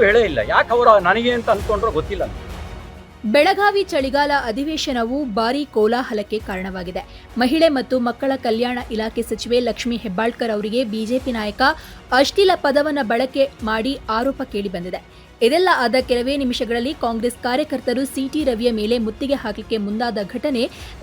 ಅವರಿಗಂತೂ ಹೇಳೇ ಇಲ್ಲ. ಯಾಕೆ ಅವರು ನನಗೆ ಅಂತ ಅನ್ಕೊಂಡ್ರೋ ಗೊತ್ತಿಲ್ಲ ಬೆಳಗಾವಿ ಚಳಿಗಾಲ ಅಧಿವೇಶನವು ಭಾರೀ ಕೋಲಾಹಲಕ್ಕೆ ಕಾರಣವಾಗಿದೆ. ಮಹಿಳೆ ಮತ್ತು ಮಕ್ಕಳ ಕಲ್ಯಾಣ ಇಲಾಖೆ ಸಚಿವೆ ಲಕ್ಷ್ಮಿ ಹೆಬ್ಬಾಳ್ಕರ್ ಅವರಿಗೆ ಬಿಜೆಪಿ ನಾಯಕ ಅಶ್ಲೀಲ ಪದವನ್ನು ಬಳಕೆ ಮಾಡಿ ಆರೋಪ ಕೇಳಿಬಂದಿದೆ ಇದೆಲ್ಲ ಆದ ಕೆಲವೇ ನಿಮಿಷಗಳಲ್ಲಿ ಕಾಂಗ್ರೆಸ್ ಕಾರ್ಯಕರ್ತರು ಸಿಟಿ ರವಿಯ ಮೇಲೆ ಮುತ್ತಿಗೆ ಹಾಕಲಿಕ್ಕೆ ಮುಂದಾದ ಘಟನೆ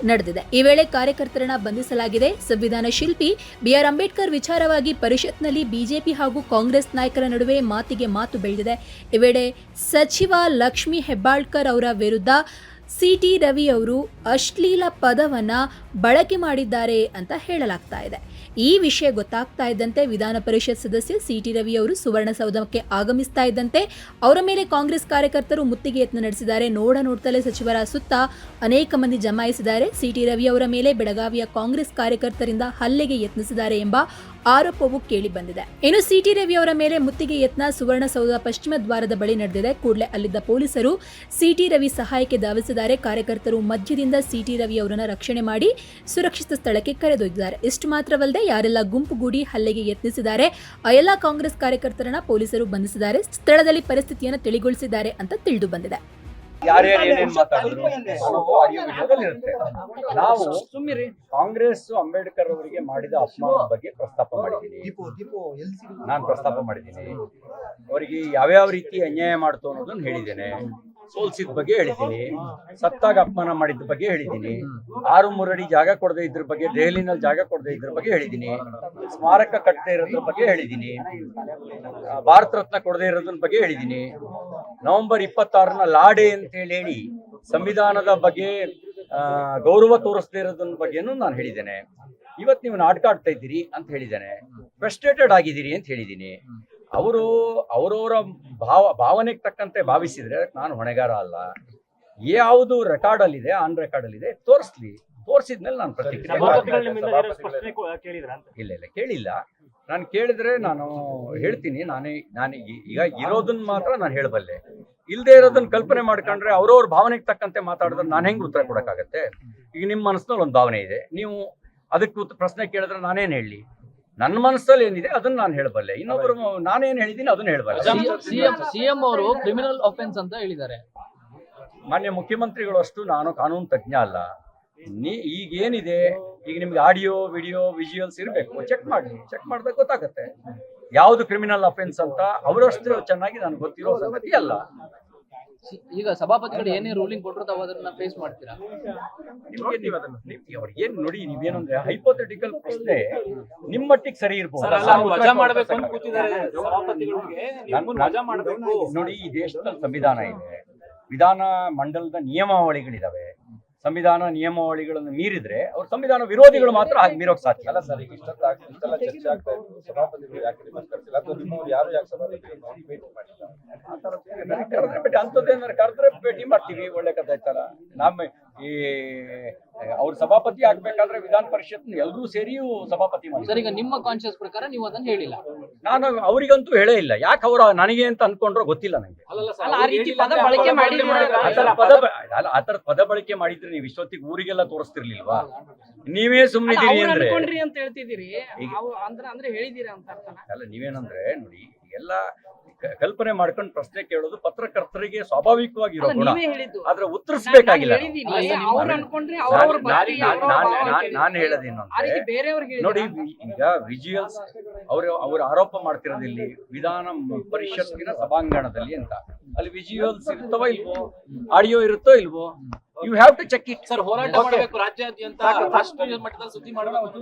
ನಡೆದಿದೆ. ಈ ವೇಳೆ ಕಾರ್ಯಕರ್ತರನ್ನ ಬಂಧಿಸಲಾಗಿದೆ. ಸಂವಿಧಾನ ಶಿಲ್ಪಿ ಬಿಆರ್ ಅಂಬೇಡ್ಕರ್ ವಿಚಾರವಾಗಿ ಪರಿಷತ್ನಲ್ಲಿ ಬಿಜೆಪಿ ಹಾಗೂ ಕಾಂಗ್ರೆಸ್ ನಾಯಕರ ನಡುವೆ ಮಾತಿಗೆ ಮಾತು ಬೆಳೆದಿದೆ. ಈ ವೇಳೆ ಸಚಿವ ಲಕ್ಷ್ಮಿ ಹೆಬ್ಬಾಳ್ಕರ್ ಅವರ ವಿರುದ್ಧ ಸಿಟಿ ರವಿ ಅವರು ಅಶ್ಲೀಲ ಪದವನ್ನ ಬಳಕೆ ಮಾಡಿದ್ದಾರೆ ಅಂತ ಹೇಳಲಾಗ್ತಾ ಇದೆ. ಈ ವಿಷಯ ಗೊತ್ತಾಗ್ತಾ ಇದ್ದಂತೆ ವಿಧಾನ ಪರಿಷತ್ ಸದಸ್ಯ ಸಿಟಿ ರವಿ ಅವರು ಸುವರ್ಣಸೌಧಕ್ಕೆ ಆಗಮಿಸ್ತಾ ಇದ್ದಂತೆ ಅವರ ಮೇಲೆ ಕಾಂಗ್ರೆಸ್ ಕಾರ್ಯಕರ್ತರು ಮುತ್ತಿಗೆ ಯತ್ನ ನಡೆಸಿದ್ದಾರೆ. ನೋಡ ನೋಡ್ತಲೇ ಸಚಿವರ ಸುತ್ತ ಅನೇಕ ಮಂದಿ ಜಮಾಯಿಸಿದ್ದಾರೆ. ಸಿಟಿ ರವಿ ಅವರ ಮೇಲೆ ಬೆಳಗಾವಿಯ ಕಾಂಗ್ರೆಸ್ ಕಾರ್ಯಕರ್ತರಿಂದ ಹಲ್ಲೆಗೆ ಯತ್ನಿಸಿದ್ದಾರೆ ಎಂಬ ಆರೋಪವು ಕೇಳಿ ಬಂದಿದೆ. ಇನ್ನು ಸಿಟಿ ರವಿ ಅವರ ಮೇಲೆ ಮುತ್ತಿಗೆ ಯತ್ನ ಸುವರ್ಣಸೌಧ ಪಶ್ಚಿಮ ದ್ವಾರದ ಬಳಿ ನಡೆದಿದೆ. ಕೂಡಲೇ ಅಲ್ಲಿದ್ದ ಪೊಲೀಸರು ಸಿಟಿ ರವಿ ಸಹಾಯಕ್ಕೆ ಧಾವಿಸಿದ್ದಾರೆ. ಕಾರ್ಯಕರ್ತರು ಮಧ್ಯದಿಂದ ಸಿಟಿ ರವಿ ಅವರನ್ನು ರಕ್ಷಣೆ ಮಾಡಿ ಸುರಕ್ಷಿತ ಸ್ಥಳಕ್ಕೆ ಕರೆದೊಯ್ದಿದ್ದಾರೆ. ಇಷ್ಟು ಮಾತ್ರವಲ್ಲದೆ ಯಾರೆಲ್ಲ ಗುಂಪುಗೂಡಿ ಹಲ್ಲೆಗೆ ಯತ್ನಿಸಿದ್ದಾರೆ, ಆ ಎಲ್ಲ ಕಾಂಗ್ರೆಸ್ ಕಾರ್ಯಕರ್ತರನ್ನ ಪೊಲೀಸರು ಬಂಧಿಸಿದ್ದಾರೆ. ಸ್ಥಳದಲ್ಲಿ ಪರಿಸ್ಥಿತಿಯನ್ನು ತಿಳಿಗೊಳಿಸಿದ್ದಾರೆ ಅಂತ ತಿಳಿದು ಬಂದಿದೆ. ಯಾರ್ಯಾರು ಏನೇನ್ ಮಾತಾಡಿದ್ರು ಅನ್ನೋದು audio video ಇರುತ್ತೆ. ನಾವು ಸುಮ್ಮಿರಿ ಕಾಂಗ್ರೆಸ್ ಅಂಬೇಡ್ಕರ್ ಅವರಿಗೆ ಮಾಡಿದ ಅಪಮಾನದ ಬಗ್ಗೆ ಪ್ರಸ್ತಾಪ ಮಾಡಿದ್ದೀನಿ. ನಾನು ಪ್ರಸ್ತಾಪ ಮಾಡಿದ್ದೀನಿ. ಅವರಿಗೆ ಯಾವ್ಯಾವ ರೀತಿ ಅನ್ಯಾಯ ಮಾಡ್ತು ಅನ್ನೋದನ್ನ ಹೇಳಿದ್ದೇನೆ. ಸೋಲ್ಸಿದ ಬಗ್ಗೆ ಹೇಳಿದ್ದೀನಿ. ಸತ್ತಾಗ ಅಪಮಾನ ಮಾಡಿದ ಬಗ್ಗೆ ಹೇಳಿದ್ದೀನಿ. ಆರು ಮೂರಡಿ ಜಾಗ ಕೊಡದೆ ಇದ್ರ ಬಗ್ಗೆ ದೆಹಲಿನಲ್ಲಿ ಜಾಗ ಕೊಡದೆ ಇದ್ರ ಬಗ್ಗೆ ಹೇಳಿದ್ದೀನಿ. ಸ್ಮಾರಕ ಕಟ್ಟದೆ ಇರೋದ್ರ ಬಗ್ಗೆ ಹೇಳಿದ್ದೀನಿ. ಭಾರತ ರತ್ನ ಕೊಡದೆ ಇರೋದ್ರ ಬಗ್ಗೆ ಹೇಳಿದ್ದೀನಿ. ನವೆಂಬರ್ ಇಪ್ಪತ್ತಾರನ ಲಾಡೆ ಅಂತ ಹೇಳಿ ಸಂವಿಧಾನದ ಬಗ್ಗೆ ಗೌರವ ತೋರಿಸದೇ ಇರೋದನ್ನ ಬಗ್ಗೆನೂ ನಾನು ಹೇಳಿದ್ದೇನೆ. ಇವತ್ತು ನೀವು ನಾಟಕ ಆಡ್ತಾ ಇದ್ದೀರಿ ಅಂತ ಹೇಳಿದ್ದೇನೆ. ಫ್ರಸ್ಟ್ರೇಟೆಡ್ ಆಗಿದ್ದೀರಿ ಅಂತ ಹೇಳಿದ್ದೀನಿ. ಅವರು, ಅವರವರ ಭಾವ, ಭಾವನೆಗೆ ತಕ್ಕಂತೆ ಭಾವಿಸಿದ್ರೆ ನಾನು ಹೊಣೆಗಾರ ಅಲ್ಲ. ಯಾವುದು ರೆಕಾರ್ಡ್ ಅಲ್ಲಿ ಇದೆ ಆನ್ ಇದೆ ತೋರಿಸ್ಲಿ. ತೋರಿಸಿದ್ಮೇಲೆ ನಾನು ಪ್ರತಿಕ್ರಿಯೆ ಇಲ್ಲ ಇಲ್ಲ ಕೇಳಿಲ್ಲ. ನಾನು ಕೇಳಿದ್ರೆ ನಾನು ಹೇಳ್ತೀನಿ ನಾನೇ ನಾನು ಈಗ ಇರೋದನ್ನ ಮಾತ್ರ ನಾನು ಹೇಳಬಲ್ಲೆ. ಇಲ್ಲದೆ ಇರೋದನ್ನ ಕಲ್ಪನೆ ಮಾಡ್ಕೊಂಡ್ರೆ ಅವ್ರವ್ರ ಭಾವನೆಗೆ ತಕ್ಕಂತೆ ಮಾತಾಡಿದ್ರೆ ನಾನು ಹೆಂಗ್ ಉತ್ತರ ಕೊಡಕ್ಕಾಗತ್ತೆ? ಈಗ ನಿಮ್ಮ ಮನಸ್ಸಿನಲ್ಲಿ ಒಂದು ಭಾವನೆ ಇದೆ. ನೀವು ಅದಕ್ಕೆ ಪ್ರಶ್ನೆ ಕೇಳಿದ್ರೆ ನಾನೇನ್ ಹೇಳಿ ನನ್ನ ಮನಸ್ಸಲ್ಲಿ ಏನಿದೆ ಅದನ್ನ ನಾನು ಹೇಳಬಲ್ಲೆ. ಇನ್ನೊಬ್ರು ನಾನೇನ್ ಹೇಳಿದ್ದೀನಿ ಅದನ್ನ ಹೇಳಬಲ್ಲೆ. ಸಿಎಂ ಸಿಎಂ ಅವರು ಕ್ರಿಮಿನಲ್ ಅಫೆನ್ಸ್ ಅಂತ ಹೇಳಿದ್ದಾರೆ. ಮಾನ್ಯ ಮುಖ್ಯಮಂತ್ರಿಗಳು ಅಷ್ಟು ನಾನು ಕಾನೂನು ತಜ್ಞ ಅಲ್ಲ. ನೀ ಈಗ ಏನಿದೆ ಈಗ ನಿಮ್ಗೆ ಆಡಿಯೋ ವಿಡಿಯೋ ವಿಜುವಲ್ಸ್ ಇರಬೇಕು. ಚೆಕ್ ಮಾಡಿ ಚೆಕ್ ಮಾಡಿದಾಗ ಗೊತ್ತಾಗುತ್ತೆ. ಯಾವುದು ಕ್ರಿಮಿನಲ್ ಅಫೆನ್ಸ್ ಅಂತ ಅವರಷ್ಟು ಚೆನ್ನಾಗಿ ನನಗೆ ಗೊತ್ತಿರೋ ಸಂಗತಿ ಅಲ್ಲ. ಈಗ ಸಭಾಪತಿಗಳು ಏನೇ ರೂಲಿಂಗ್ ಕೊಟ್ಟರು ತಾವು ಅದನ್ನ ಫೇಸ್ ಮಾಡ್ತೀರಾ? ನಿಮ್ಗೆ ನೀವು ಅದನ್ನ- ನೀವು ಅವ್ರಿಗೆ ಏನ್ ನೋಡಿ ನೀವೇನಂದ್ರೆ ಹೈಪೋಥೆಟಿಕಲ್ ಪ್ರಶ್ನೆ ನಿಮ್ಮ ಮಟ್ಟಿಗೆ ಸರಿ ಇರ್ಬೋದು. ನೋಡಿ ಈ ದೇಶದಲ್ಲಿ ಸಂವಿಧಾನ ಇದೆ. ವಿಧಾನ ಮಂಡಲದ ನಿಯಮಾವಳಿಗಳಿದಾವೆ. ಸಂವಿಧಾನ ನಿಯಮಾವಳಿಗಳನ್ನು ಮೀರಿದ್ರೆ ಅವ್ರು ಸಂವಿಧಾನ ವಿರೋಧಿಗಳು ಮಾತ್ರ ಹಾಗೆ ಮೀರೋಕ್ ಸಾಧ್ಯ ಅಲ್ಲ ಸರ್ ಈಗ ಇಷ್ಟೊತ್ತು ಆಗ್- ಇಷ್ಟೆಲ್ಲ ಚರ್ಚೆ ಆಗ್ತಾ ಇತ್ತು. ಸಭಾಪತಿಗಳು ಯಾಕೆ ನಿಮ್ಮನ್ನು ಕರೆಸಿಲ್ಲ? ಅಥವಾ ನಿಮ್ಮವ್ರು ಯಾರು ಯಾಕೆ ಸಭಾಪತಿಗಳು ಭೇಟಿ ಮಾಡಿಲ್ಲ? ಕರೆದ್ರೆ ಭೇಟಿ ಅಂಥದ್ದೇನಾದ್ರು ಕರೆದ್ರೆ ಭೇಟಿ ಮಾಡ್ತೀವಿ ಒಳ್ಳೆ ಕಥೆ ಆಯ್ತಲ್ಲ. ನಮ್ಮ ಈ ಅವ್ರ ಸಭಾಪತಿ ಆಗ್ಬೇಕಾದ್ರೆ ವಿಧಾನ ಪರಿಷತ್ ಎಲ್ಲರೂ ಸೇರಿಯೂ ಸಭಾಪತಿ ಸರ್ ಮಾಡಿ ಈಗ ನಿಮ್ಮ ಕಾನ್ಶಿಯಸ್ ಪ್ರಕಾರ ನೀವು ಅದನ್ನ ಹೇಳಿಲ್ಲ. ನಾನು ಅವರಿಗಂತೂ ಹೇಳೇ ಇಲ್ಲ. ಯಾಕೆ ಅವ್ರ ನನಗೆ ಅಂತ ಅನ್ಕೊಂಡ್ರೋ ಗೊತ್ತಿಲ್ಲ ನಂಗೆ. ರೀತಿ ಪದ ಬಳಕೆ ಮಾಡಿದ್ರೆ ಮಾಡಿದ್ರೆ ಆ ಥರ ಪದ ಬ- ಅಲ್ಲ ಆ ಥರದ ಪದ ಬಳಕೆ ಮಾಡಿದ್ರೆ ನೀವು ಇಷ್ಟೊತ್ತಿಗೆ ಊರಿಗೆಲ್ಲ ತೋರಿಸ್ತಿರ್ಲಿಲ್ವಾ? ನೀವೇ ಸುಮ್ಮನಿದ್ದೀರಿ ಅಂದ್ರೆ ಅಂದ್ರೆ ಅಂದ್ರೆ ಹೇಳಿದೀರ ಅಂತ ಅಲ್ಲ ನೀವೇನಂದ್ರೆ ನೋಡಿ ಎಲ್ಲ ಕಲ್ಪನೆ ಮಾಡ್ಕೊಂಡು ಪ್ರಶ್ನೆ ಕೇಳೋದು ಪತ್ರಕರ್ತರಿಗೆ ಸ್ವಾಭಾವಿಕವಾಗಿ ಇರೋ ಗುಣ. ಆದ್ರೆ ಉತ್ತರಿಸಬೇಕಾಗಿಲ್ಲ ನಾನ್. ಹೇಳಿದೀನಿ. ಬೇರೆಯವ್ರಿಗೆ ನೋಡಿ ಈಗ ವಿಜುವಲ್ಸ್ ಅವರು ಅವರು ಆರೋಪ ಮಾಡ್ತಿರೋದಿಲ್ಲಿ ವಿಧಾನ ಪರಿಷತ್ತಿನ ಸಭಾಂಗಣದಲ್ಲಿ ಅಂತ. ಅಲ್ಲಿ ವಿಜುವಲ್ಸ್ ಇರ್ತವ ಇಲ್ವೋ ಆಡಿಯೋ ಇರುತ್ತೋ ಇಲ್ವೋ you have to check it sir ಹೋರಾಟ ಮಾಡಬೇಕು ರಾಜ್ಯಾದ್ಯಂತ ರಾಷ್ಟ್ರೀಯ ಮಟ್ಟದಲ್ಲಿ ಸುದ್ದಿ ಮಾಡಬೇಕು.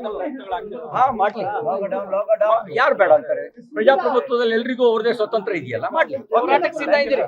ಹಾ ಮಾಡ್ಲಿ. ಯಾರು ಬೇಡ ಅಂತಾರೆ? ಪ್ರಜಾಪ್ರಭುತ್ವದಲ್ಲಿ ಎಲ್ರಿಗೂ ಅವ್ರದೇ ಸ್ವತಂತ್ರ ಇದೆಯಲ್ಲ? ಮಾಡ್ಲಿ. ಹೋರಾಟಕ್ಕೆ ಸಿದ್ಧ ಇದ್ದೀರಿ.